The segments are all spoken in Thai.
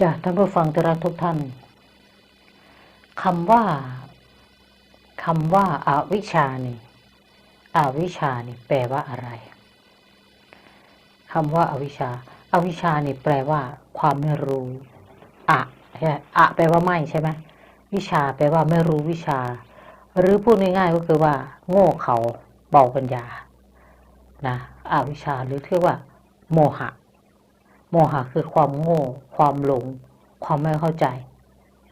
จ้ะท่านผู้ฟังที่รักทุกท่านคำว่าคำว่าอาวิชานี่อวิชานี่แปลว่าอะไรคำว่าอาวิชาอาวิชานี่แปลว่า ความไม่รู้อะใช่อะแปลว่าไม่ใช่ไหมวิชาแปลว่าไม่รู้วิชา หรือพูดง่ายๆก็คือว่า โง่เขาเบาปัญญานะอวิชาหรือเรียกว่า โมหะ โมหะคือความโง่ ความหลง ความไม่เข้าใจ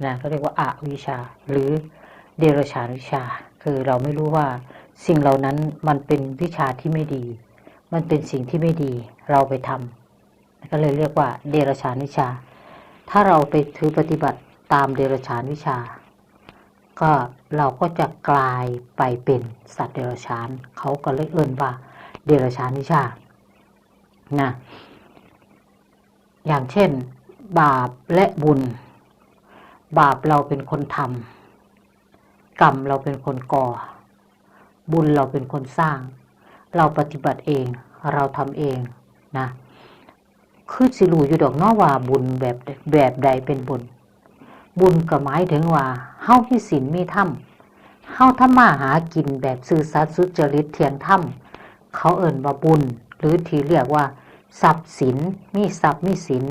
นะก็เรียกว่าอาวิชชา หรือเดรัจฉานวิชา คือเราไม่รู้ว่าสิ่งเหล่านั้นมันเป็นวิชาที่ไม่ดี มันเป็นสิ่งที่ไม่ดีเราไปทำก็เลยเรียกว่า เดรัจฉานวิชา ถ้าเราไปถือปฏิบัติตามเดรัจฉานวิชา ก็เราก็จะกลายไปเป็นสัตว์เดรัจฉาน เขาก็เลยเอ่นว่า เดรัจฉานวิชานะ อย่างเช่น บาปและบุญ บาปเราเป็นคนทำกรรมเราเป็นคนก่อ บุญเราเป็นคนสร้าง เราปฏิบัติเองเราทำเองนะคือสิรูอยู่ดอกเนอว่าบุญแบบแบบใดเป็นบุญ บุญก็หมายถึงว่าเฮาที่ศีลมีธรรมเฮาทำมาหากินแบบซื่อสัตย์สุจริตเที่ยงธรรมเขาเอ่นว่าบุญ หรือที่เรียกว่า ทรัพย์สินมีทรัพย์มีสิน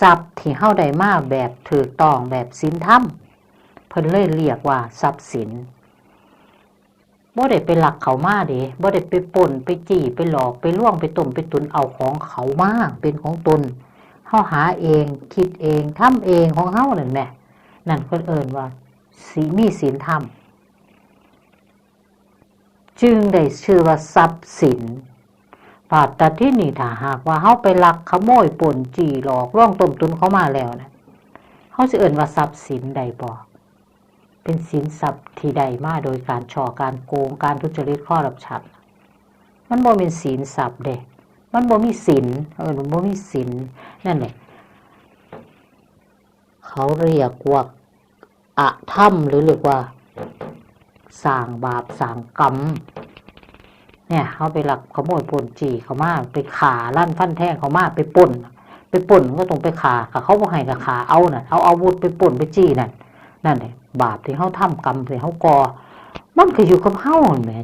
ทรัพย์ที่เฮาได้มาแบบถูกต้องแบบสินธรรมเพิ่นเลยเรียกว่าทรัพย์สินบ่ได้ไปหลักเขามาเด้บ่ได้ไปป่นไปจี้ไปหลอกไปล่วงไปต้มไปตุนเอาของเขามาเป็นของตนเฮาหาเอง คิดเองทำเองของเฮานั่นแหละนั่นเพิ่นเอ่นว่าสีมีศีลธรรม จึงได้ชื่อว่าทรัพย์สิน ปาดตที่นี่ถ้าหากว่าเฮาไปลักขโมยป่นจีหลอกล่องต้มตุนเขามาแล้วนะเฮาสิเอ่นว่าทรัพย์สินใดบ่เป็นสินทรัพย์ที่ใดมาโดยการช่อการโกงการทุจริตข้อรับชัดมันบ่เป็นศีลทรัพย์เด้มันบ่มีศีลเออมันบ่มีศีลนั่นแหละเขาเรียกว่าอะธรรมหรือเรียกว่าสร้างบาปสร้างกรรม เนี่ยเขาไปหลักขโมยปนจีเขามาไปขาลั่นฟันแทงเขามาไปป่นไปป่นก็ต้องไปขาขาเขาบอกให้กับขาเอาน่ะเอาอาวุธไปป่นไปจี้นั่นนั่นเลยบาปที่เขาทำกรรมที่เขาก่อมันก็อยู่กับเขาแม่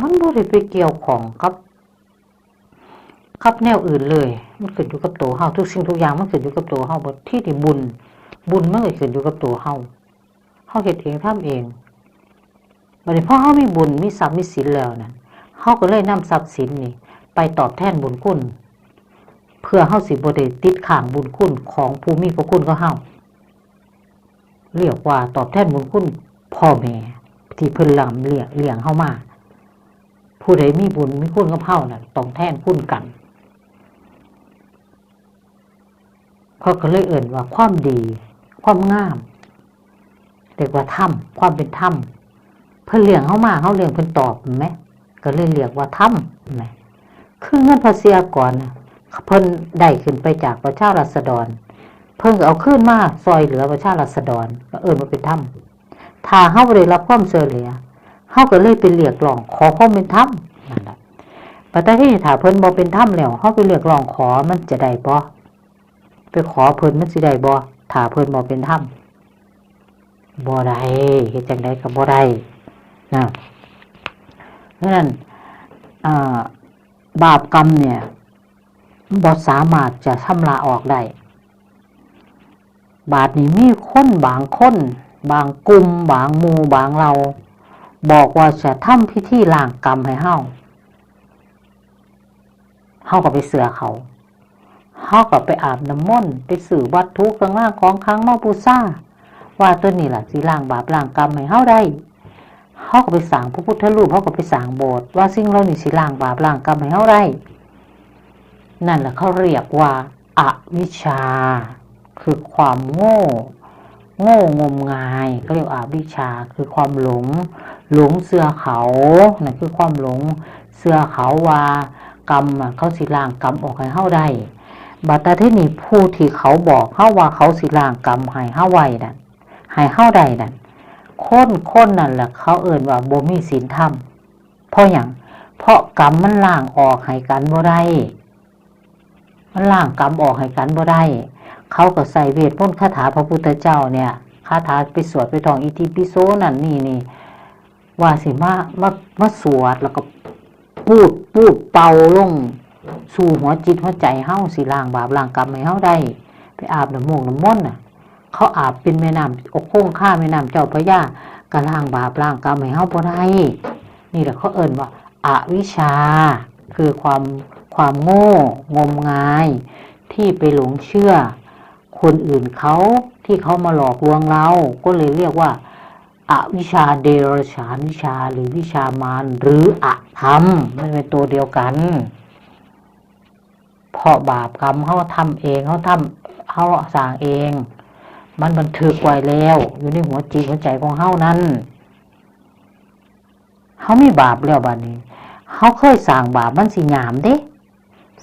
มันบ่ได้ไปเกี่ยวของกับกับแนวอื่นเลย มันขึ้นอยู่กับตัวเฮาทุกสิ่งทุกอย่างมันขึ้นอยู่กับตัวเฮาบทที่ที่บุญ บุญมันก็ขึ้นอยู่กับตัวเฮาเฮาเฮ็ดเองทำเอง บัดนี้พอเฮามีบุญมีทรัพย์มีศีลแล้วนั่นเฮาก็เลยนำทรัพย์สินนี่ ไปตอบแทนบุญคุณ เพื่อเฮาสิบ่ได้ติดข้างบุญคุณของผู้มีพระคุณก็เฮาเรียกว่าตอบแทนบุญคุณพ่อแม่ที่เพิ่นลำเลี้ยงเลี้ยงเฮามา ผู้ใดมีบุญมีคุณกับเฮาน่ะต้องแทนคุณกันเขาก็เลยเอ่นว่าความดี ความงามเรียกว่าถ้ำความเป็นถ้ำ เพิ่นเลี้ยงเข้ามาเขาเลี้ยงเพิ่นตอบไหมก็เลยเรียกว่าถ้ำไหมคือเงินภาษีก่อนเพิ่นได้ขึ้นไปจากประชารัษฎร เพิ่งเอาขึ้นมาซอยเหลือประชารัษฎรก็เอิ้นว่าเป็นถ้ำถ้าเข้าไม่ได้รับความเสียเหลือเข้าก็เลยเป็นเรียกร้องขอความเป็นถ้ำนั่นแหละปัตตานีถ้าเพิ่นบ่เป็นถ้ำแล้วเข้าไปเรียกร้องขอมันจะได้บ่ไปขอเพิ่นมันสิได้บ่ถ้าเพิ่นบ่เป็นถ้ำบ่ได้เฮ็ดจังไดก็บ่ได้ นะเพราะนั้นบาปกรรมเนี่ยบ่สามารถจะชำระออกได้ บาปนี้มีคนบางคน บางกลุ่มบางหมู่บางเรา บอกว่าจะทำพิธีล้างกรรมให้เฮาเฮาก็ไปเสือเขาเฮาก็ไปอาบน้ำมนต์ไปสื่อวัตถุกลางล่างของครั้งมาปูซ่าว่าตัวนี้แหละสิล้างบาปล้างกรรมให้เฮาได้ เฮาก็ไปสั่งพระพุทธรูปเฮาก็ไปสั่งโบสถ์ว่าสิ่งเหล่านี้สิล้างบาปล้างกรรมให้เฮาได้นั่นแหละเขาเรียกว่าอาวิชชา คือความโง่ โง่งมงายก็เรียกอาวิชชา คือความหลง หลงเสือเขานั่นคือความหลงเสือเขาว่ากรรมเขาสิล้างกรรมออกให้เฮาได้บัตรที่นี่ผู้ที่เขาบอกเฮาว่าเขาสิล้างกรรมให้เฮาไว้นั่นให้เฮาได้นั่น คนคนนั่นแหละเขาเอ่นว่าบ่มีศีลธรรมเพราะอย่างเพราะกรรมมันล้างออกให้กันบ่ได้มันล้างกรรมออกให้กันบ่ได้ เขาก็ใส่เวทมนต์คาถาพระพุทธเจ้าเนี่ยคาถาไปสวดไปท่องอิติปิโสนั่นนี่นี่ว่าสิมามามาสวดแล้วก็พูดพูดเป่าลง สู่หัวจิตหัวใจเฮ้าสิล้างบาปล้างกรรมให้เฮ้าได้ ไปอาบน้ำมงน้ำมนต์น่ะ เขาอาบเป็นแม่น้ำอกโค้งข้าแม่น้ำเจ้าพระยากระล้างบาปล้างกรรมให้เฮาบ่ได้นี่แหละเขาเอิ่นว่าอาวิชา คือความความโง่งมงาย ที่ไปหลงเชื่อ คนอื่นเขาที่เขามาหลอกลวงเรา ก็เลยเรียกว่าอาวิชาเดรัจฉานวิชาหรือวิชามารหรืออะธรรมมันเป็นตัวเดียวกันเพราะบาปกรรมเขาทำเองเขาทำเขาสร้างเอง มันบันทึกไว้แล้ว อยู่ในหัวจิตหัวใจของเฮานั้นเฮามีบาปแล้วบัดนี้เฮาเคยสร้างบาปมันสิหยามเด้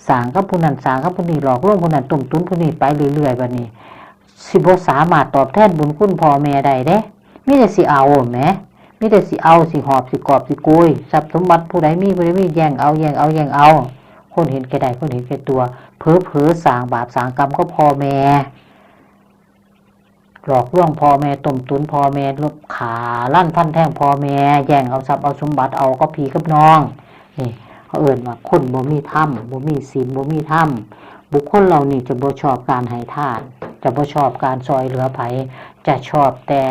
สร้างกับผู้นั้นสร้างกับผู้นี้หลอกลวงผู้นั้นตุ่มตุ้นผู้นี้ไปเรื่อยๆบัดนี้ สิบสามารถตอบแทนบุญคุณพ่อแม่ได้เด้มีแต่สิเอาแหมมีแต่สิเอาสิหอบสิกอบสิโกยทรัพย์สมบัติผู้ใดมีผู้ใดมีแย่งเอาแย่งเอาแย่งเอาคนเห็นแก่ใดคนเห็นแก่ตัวเพ้อเพ้อสร้างบาปสร้างกรรมก็พ่อแม่ หลอกล่วงพ่อแม่ต้มตุนพ่อแม่ลบขาลั่นพันแท่งพ่อแม่แย่งเอาทรัพย์เอาสมบัติเอาก็พีกับน้องนี่เขาเอ่นว่าคนบ่มีธรรมบ่มีศีลบ่มีธรรมบุคคลเหล่านี้จะบ่ชอบการให้ทาน จะบ่ชอบการซอยเหลือไผจะชอบแต่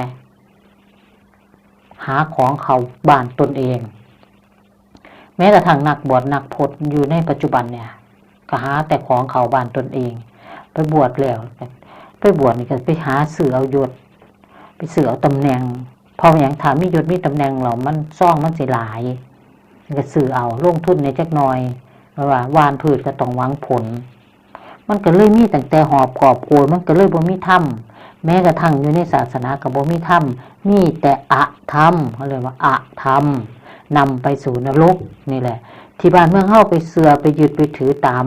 หาของเขาบ้านตนเอง แม้กระทั่งนักบวชนักพจน์อยู่ในปัจจุบันเนี่ยก็หาแต่ของเขาบ้านตนเอง ไปบวชแล้ว ไปบวชนี่ก็ไปหาเสือเอายศ ไปเสือเอาตำแหน่ง พออย่างถามมียศมีตำแหน่งเรามันซ่องมันสิหลายมันก็สื่อเอาลงทุนในจักหน่อยเพราว่าวานพืชก็ต้องหวังผล มันก็เลยมีตั้งแต่หอบกอบโกยมันก็เลยบ่มีถ้ำแม้กระทั่งอยู่ในศาสนาก็บ่มีถ้ำมีแต่อะธรรมเขาเลยว่าอะธรรมนำไปสู่นรกนี่แหละ ที่บ้านเมื่องเฮาไปเสือไปยึดไปถือตาม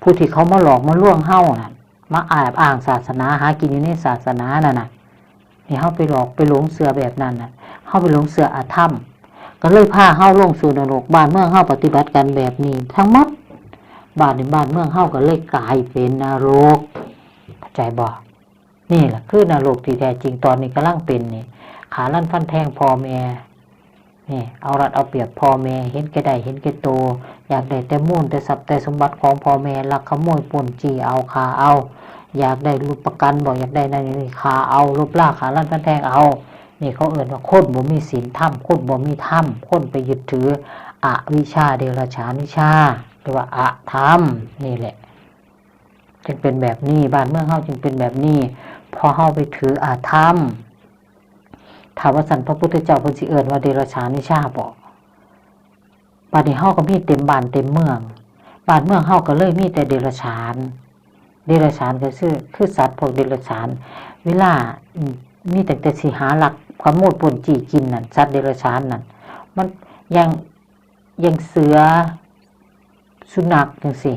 ผู้ที่เขามาหลอกมาล่วงเฮาน่ะ มาอาบอ้างศาสนาหากินอยู่ในศาสนานั่นน่ะนี่เฮาไปหลอกไปหลงเสือแบบนั้นน่ะเฮาไปหลงเสืออาธรรม ก็เลยพาเฮาลงสู่นรกบ้านเมืองเฮาปฏิบัติกันแบบนี้ ทั้งหมดบ้านในบ้านเมืองเฮาก็เลยกลายเป็นนรกเข้าใจบ่นี่แหละคือนรกที่แท้จริงตอนนี้กำลังเป็นนี่ขาลั่นฟันแทงพอแม่ นี่เอารัดเอาเปรียบพ่อแม่เห็นแก่ได้เห็นแก่โต อยากได้แต่มุ่นแต่ทรัพย์แต่สมบัติของพ่อแม่ลักขโมยปนจี้เอาคาเอา อยากได้รูปประกันบอกอยากได้นั่นนี่คาเอารูปล่าขาลั่นฟันแทงเอานี่เขาเอ่นว่าคนบ่มีศีลธรรมคนบ่มีธรรมคนไปยึดถืออวิชาเดรัจฉานวิชาหรือว่าอะธรรมนี่แหละจึงเป็นแบบนี้บ้านเมืองเฮาจึงเป็นแบบนี้พอเฮาไปถืออาธรรม ถามว่าสันพระพุทธเจ้าเพิ่นสิเอิ้นว่าเดรัจฉานวิชาบ่บัดนี้เฮาก็มีเต็มบ้านเต็มเมืองบ้านเมืองเฮาก็เลยมีแต่เดรัจฉาน เดรัจฉานก็คือคือสัตว์พวกเดรัจฉาน เวลามีแต่แต่สิหาหลักความโมดปนจีกินนั่นสัตว์เดรัจฉานนั่นมันยังยังเสือสุนัขจังซี่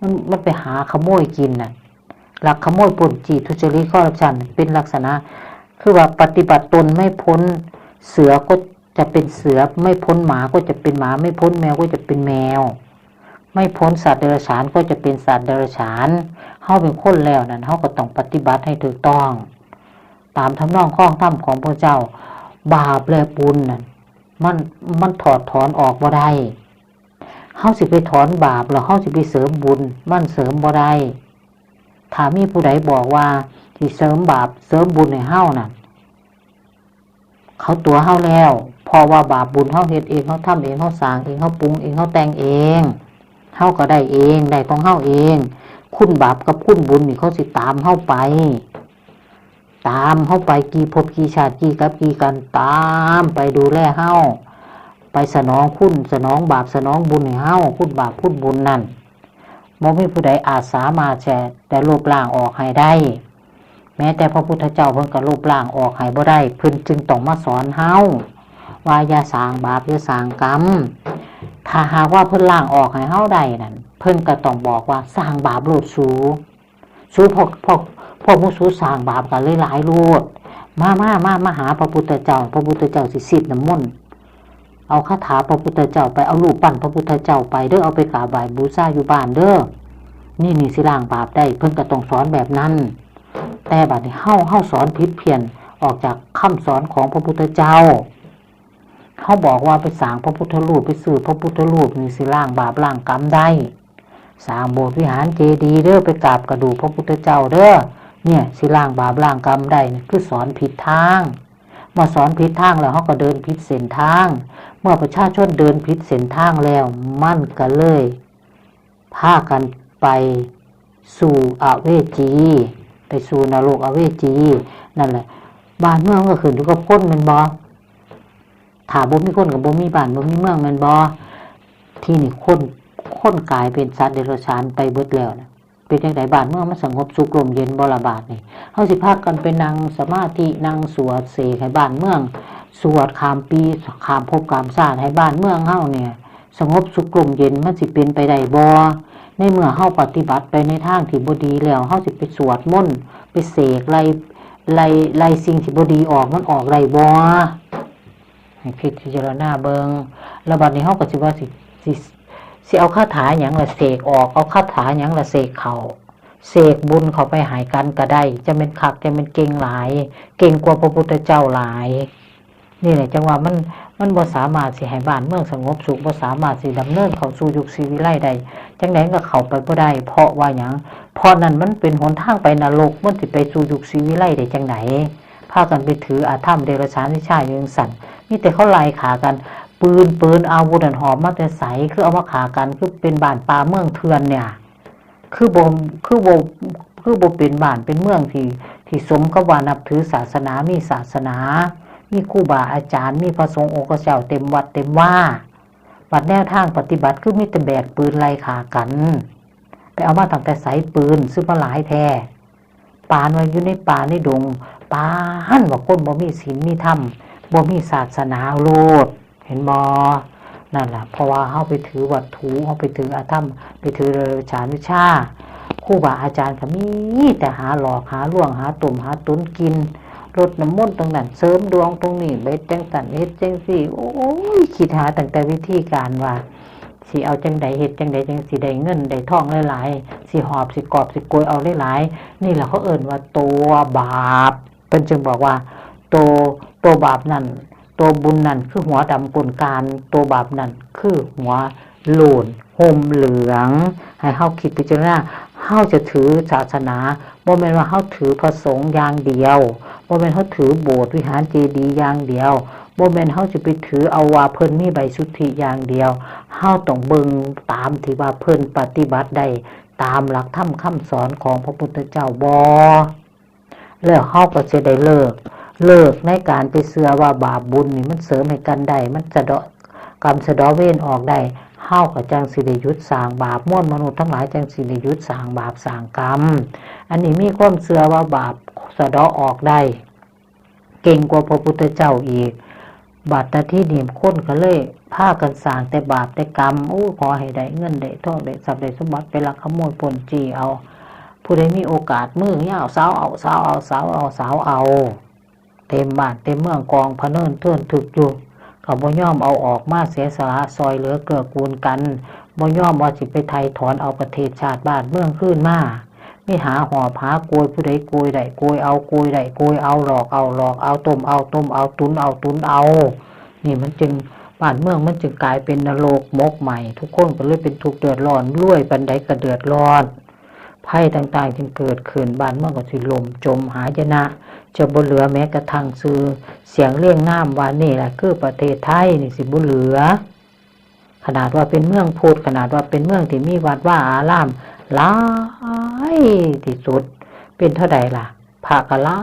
มันมันไปหาขโมยกินน่ะหลักขโมยปนจีทุจริตคอร์รัปชันเป็นลักษณะ คือว่าปฏิบัติตนไม่พ้น เสือก็จะเป็นเสือไม่พ้นหมาก็จะเป็นหมา ไม่พ้นแมวก็จะเป็นแมว ไม่พ้นสัตว์เดรัจฉานก็จะเป็นสัตว์เดรัจฉานเฮาเป็นคนแล้วนั่นเฮาก็ต้องปฏิบัติให้ถูกต้อง ตามทำนองข้องธรรมของพระเจ้า บาปและบุญนั่นมันมันถอดถอนออกบ่ได้เฮาสิไปถอนบาปแล้วเฮาสิไปเสริมบุญ มันเสริมบ่ได้ถ้ามีผู้ใดบอกว่า สิเสริมบาปเสริมบุญให้เฮานั่นเขาตัวเฮาแล้วพราะว่าบาปบุญเฮาเฮ็ดเองเฮาทำเองเฮาสร้างเองเฮาปรุงเองเฮาแต่งเองเฮาก็ได้เองได้ของเฮาเอง คุณบาปกับคุณบุญนี่เขาสิตามเฮาไป ตามเฮาไปกี่ภพกี่ชาติกี่กับกี่กันตามไปดูแลเฮาไปสนองคุณสนองบาปสนองบุญให้เฮาคุณบาปคุณบุญนั่นบ่มีผู้ใดอาจสามารถแชร์แต่ลบล้างออกให้ได้ แม้แต่พระพุทธเจ้าเพิ่นก็ลบล้างออกให้บ่ได้เพิ่นจึงต้องมาสอนเฮาว่าอย่าสร้างบาปอย่าสร้างกรรมถ้าหากว่าเพิ่นล้างออกให้เฮาได้นั่นเพิ่นก็ต้องบอกว่าสร้างบาปโลดสูสูพวกพวกพวกผู้สูสร้างบาปกันเลยหลายโลดมามามามาหาพระพุทธเจ้า พระพุทธเจ้าสิสิทธิ์น้ำมนต์เอาคาถาพระพุทธเจ้าไปเอารูปปั้นพระพุทธเจ้าไปเด้อเอาไปกราบไหว้บูชาอยู่บ้านเด้อนี่นี่สิล้างบาปได้ เพิ่นก็ต้องสอนแบบนั้น แต่บัดนี้เฮาเฮาสอนผิดเพี้ยนออกจากคำสอนของพระพุทธเจ้าเฮาบอกว่าไปสางพระพุทธรูปไปซื้อพระพุทธรูปนี่สิล้างบาปล้างกรรมได้สร้างโบสถ์วิหารเจดีย์เด้อไปกราบกระดูพระพุทธเจ้าเด้อเนี่ยสิล้างบาปล้างกรรมได้นี่คือสอนผิดทางเมื่อสอนผิดทางแล้วเขาก็เดินผิดเส้นทาง เมื่อประชาชนเดินผิดเส้นทางแล้วมั่นก็เลยพากันไปสู่อเวจี ไปสู่นรกอเวจี นั่นแหละ บ้านเมืองก็ขึ้นอยู่กับคนมันบอถาบ่มีคนกับบ่มีบ้านบ่มีเมืองมันบอที่นี่คนคนกลายเป็นสัตว์เดรัจฉานไปเบิดแล้วนะเป็นจังไดบ้านเมื่องมันสงบสุขลมเย็นบรบาดนี่เฮาสิพากันไปนั่งสมาธินั่งสวดเสกให้บ้านเมือง สวดขามปีขามภพขามชาติให้บ้านเมืองเฮาเนี่ย สงบสุขลมเย็นมันสิเป็นไปได้บ่ ในเมื่อเฮาปฏิบัติไปในทางที่บดีแล้วเฮาสิไปสวดมนต์ไปเสกไลไลไล่สิ่งที่บดีออกมันออกได้บ่ให้พิจารณาเบิงแล้วบัดนี้เฮาก็สิว่าสิสิสิเอาคาถาหยังละเสกออกเอาคาถาหยังละเสกเขาเสกบุญเขาไปหายกันก็ได้ จะเป็นคักจะเป็นเก่งหลาย เก่งกว่าพระพุทธเจ้าหลาย นี่แหละจังว่ามัน มันบ่สามารถสิให้บ้านเมืองสงบสุขบ่สามารถสิดำเนินเข้าสู่ยุคศรีวิไลได้จังไดก็เข้าไปบ่ได้ เพราะว่าหยังเพราะนั้นมันเป็นหนทางไปนรกมันสิไปสู่ยุคศรีวิไลได้จังไดพากันไปถืออาธรรมเดรัจฉานวิชาอยู่จังสั่นมีแต่เขาไล่ขากัน ปืนปืนอาวุธอันหอมมาแต่ใสคือเอามาขากันคือเป็นบ้านป่าเมืองเถื่อนเนี่ย คือบ่คือบ่คือบ่เป็นบ้านเป็นเมืองที่ที่สมกับว่านับถือศาสนามีศาสนา มีครูบาอาจารย์ มีพระสงฆ์องค์เจ้าเต็มวัดเต็มว่าบัดแนวทางปฏิบัติคือมีแต่แบกปืนไล่ขากัน ไปเอามาตั้งแต่ใสปืนซึ่งมาหลายแท้ปานว่าอยู่ในป่าในดงปานว่าคนบ่มีศีลมีธรรมบ่มีศาสนาโลดเห็นบ่นั่นแหละเพราะว่าเฮาไปถือวัตถุเฮาไปถืออาธรรม ไปถือเรฉานวิชาครูบาอาจารย์ก็มีแต่หาหลอกหาล่วงหาตุ่มหาตุนกิน รดน้ำมนต์ตรงนั้นเสริมดวงตรงนี้เบ็ดจังสันเฮ็ดจังสี่โอ้ยคิดหาตั้งแต่วิธีการว่าสิเอาจังใดเฮ็ดจังใดจังสิได้เงินได้ทองหลายๆสิหอบสิกอบสิโกยเอาหลายๆนี่แหละเขาเอิ่นว่าตัวบาปเป็นจึงบอกว่าตัวตัวบาปนั่นตัวบุญนั่นคือหัวดำกุนการตัวบาปนั่นคือหัวโลนห่มเหลือง ให้เฮาคิดพิจารณาเฮาจะถือศาสนาบ่แม่นว่าเฮาถือพระสงฆ์อย่างเดียว บ่แม่นเขาถือโบสถ์วิหารเจดีย์อย่างเดียวบ่แม่นเขาจะไปถือเอาว่าเพิ่นมีใบสุทธิอย่างเดียวเฮาต้องเบิ่งตามที่ว่าเพิ่นปฏิบัติได้ตามหลักธรรมคำสอนของพระพุทธเจ้าบ่แล้วเฮาก็จะได้เลิก เลิกในการไปเสือว่าบาปบุญนี่มันเสริมให้กันได้มันสะดาะกรรมสะดาะเวรออกได้ เฮาก็จังสิได้หยุดสร้างบาปม่วนมนุษย์ทั้งหลายจังสิได้หยุดสร้างบาปสางกรรม อันนี้มีความเชื่อว่าบาปสะดาะออกได้ เก่งกว่าพระพุทธเจ้าอีก บาดนาที่นี่คนก็เลยพากันสางแต่บาปแต่กรรมโอ้ขอให้ได้เงินได้ทองได้ทรัพย์ได้สมบัติไปลักขโมยปล้นจีเอา ผู้ใดมีโอกาสมือเงาสาวเอาสาวเอาสาวเอาสาวเอา เต็มบ้านเต็มเมืองกองพะเนินเทือนถึกอยู่ เขาบ่ยอมเอาออกมาเสียสละซอยเหลือเกื้อกูลกันบ่ยอมว่าสิไปไทยถอนเอาประเทศชาติบ้านเมืองขึ้นมาไม่หาหอบหาโกยผู้ใดโกยได้โกยเอาโกยได้โกยเอาหลอกเอาหลอกเอาต้มเอาต้มเอาตุนเอาตุนเอา นี่มันจึงบ้านเมืองมันจึงกลายเป็นนรกมกใหม่ ทุกคนก็เลยเป็นทุกเดือดร้อนรวยปันใดก็เดือดร้อน ภัยต่างๆ จึงเกิดขึ้นบ้านเมื่อก็สิลมจมหายนะ จะบ่เหลือแม้กระทั่งซื้อ เสียงเรียงน้ำว่านี่แหละคือประเทศไทยนี่สิบ่เหลือ ขนาดว่าเป็นเมืองพุทธขนาดว่าเป็นเมืองที่มีวัดว่าอารามหลายที่สุด เป็นเท่าใดล่ะพระก็หลา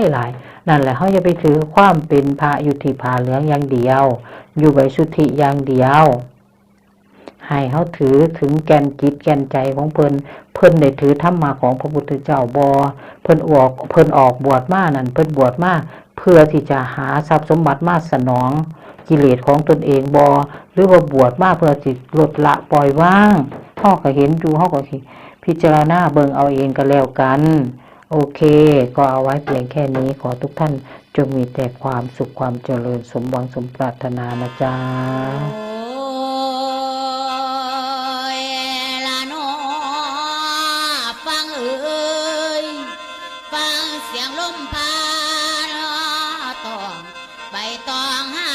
ยหลายนั่นแหละเขาจะไปถือความเป็นพระอยู่ที่ผ้าเหลืองอย่างเดียว อยู่ใบสุทธิอย่างเดียว ให้เขาถือถึงแกนจิตแกนใจของเพิ่นเพิ่นได้ถือธรรมะของพระพุทธเจ้าบอเพิ่นออกเพิ่นออกบวชมานั่นเพิ่นบวชมาเพื่อที่จะหาทรัพย์สมบัติมาสนองกิเลสของตนเองบอหรือว่าบวชมาเพื่อจิตลดละปล่อยว่างเขาก็เห็นอยู่เขาก็พิจารณาเบิ่งเอาเองก็แล้วกัน โอเค ก็เอาไว้เพียงแค่นี้ขอทุกท่านจงมีแต่ความสุขความเจริญสมหวังสมปรารถนานะจ๊ะ เสียงลมพานตองใบตองหา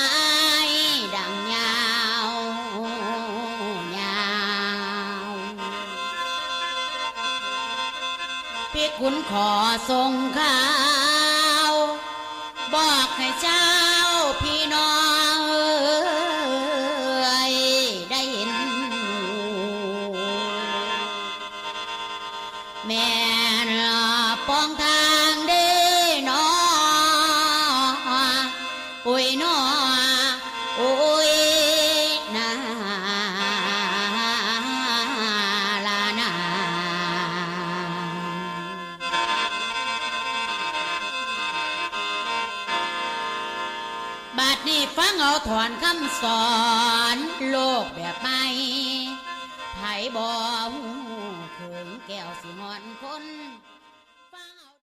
ยดังยาวยาวพี่ขุนขอส่งข่าว บอกให้เจ้า ถอนคำสอน โลก